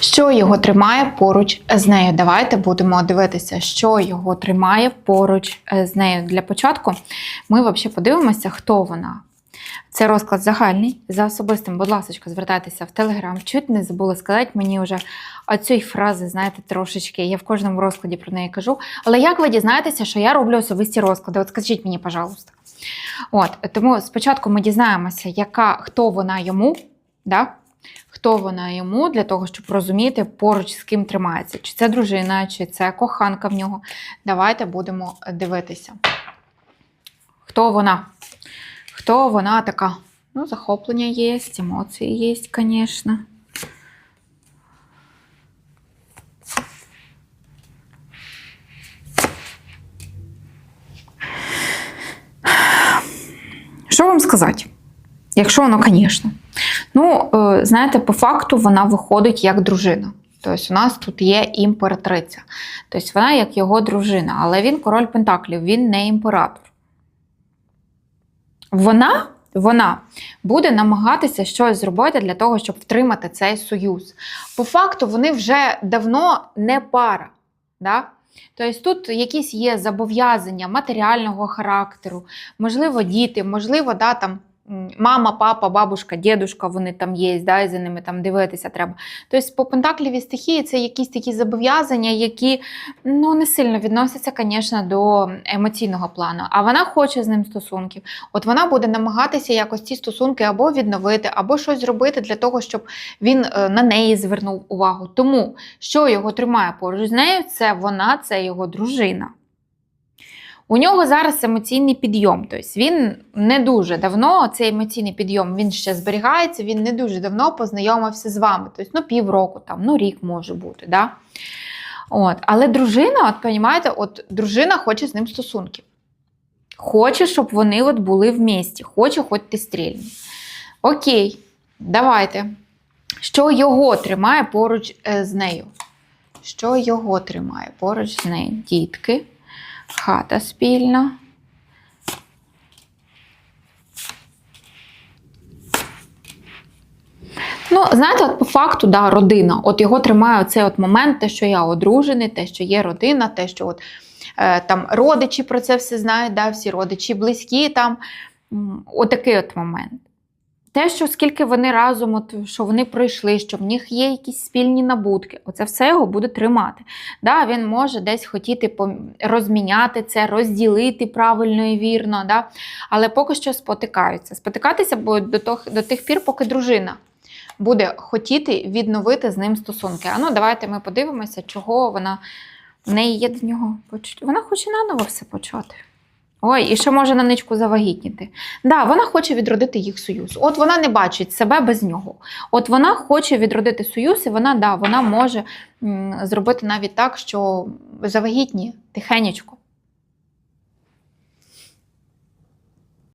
Що його тримає поруч з нею? Давайте будемо дивитися, що його тримає поруч е, з нею. Для початку ми взагалі подивимося, хто вона. Це розклад загальний. За особистим, будь ласка, звертайтеся в Телеграм. Чуть не забула сказати мені вже оцієї фрази, знаєте, трошечки. Я в кожному розкладі про неї кажу. Але як ви дізнаєтеся, що я роблю особисті розклади? От скажіть мені, пожалуйста. От, тому спочатку ми дізнаємося, яка, хто вона йому, да? Хто вона йому, для того, щоб розуміти, поруч з ким тримається. Чи це дружина, чи це коханка в нього. Давайте будемо дивитися. Хто вона? Хто вона така? Ну, захоплення є, емоції є, звісно. Що вам сказати? Якщо воно, звісно. Ну, е, знаєте, по факту вона виходить як дружина. Тобто у нас тут є імператриця. Тобто вона як його дружина, але він король Пентаклів, він не імператор. Вона, вона буде намагатися щось зробити для того, щоб втримати цей союз. По факту, вони вже давно не пара. Да? Тобто тут якісь є зобов'язання матеріального характеру, можливо, діти, можливо, да, там, мама, папа, бабушка, дідушка, вони там є, да, і за ними там дивитися треба. Тобто по пентаклівій стихії це якісь такі зобов'язання, які ну, не сильно відносяться, звісно, до емоційного плану. А вона хоче з ним стосунків. От вона буде намагатися якось ці стосунки або відновити, або щось зробити для того, щоб він е, на неї звернув увагу. Тому що його тримає поруч з нею, це вона, це його дружина. У нього зараз емоційний підйом. Тобто він не дуже давно, цей емоційний підйом він ще зберігається, він не дуже давно познайомився з вами. Тобто, ну, півроку, там, ну, рік може бути. Да? От. Але дружина, от розумієте, от дружина хоче з ним стосунків. Хоче, щоб вони от були в місті, хоче, хоч ти стрільні. Окей, давайте. Що його тримає поруч е, з нею? Що його тримає поруч з нею? Дітки, хата спільна. Ну, знаєте, от по факту, да, родина. От його тримає оцей от момент, те, що я одружений, те, що є родина, те, що от, е, там родичі про це все знають, да, всі родичі близькі там. Отакий от момент. Те, що скільки вони разом, от, що вони пройшли, що в них є якісь спільні набутки, оце все його буде тримати. Да, він може десь хотіти розміняти це, розділити правильно і вірно, да? але поки що спотикаються. Спотикатися будуть до, тох, до тих пір, поки дружина буде хотіти відновити з ним стосунки. А ну, давайте ми подивимося, чого вона в неї є до нього. Вона хоче наново все почати. Ой, і ще може на ничку завагітніти. Да, вона хоче відродити їх союз. От вона не бачить себе без нього. От вона хоче відродити союз, і вона, да, вона може м, зробити навіть так, що завагітні тихенечко.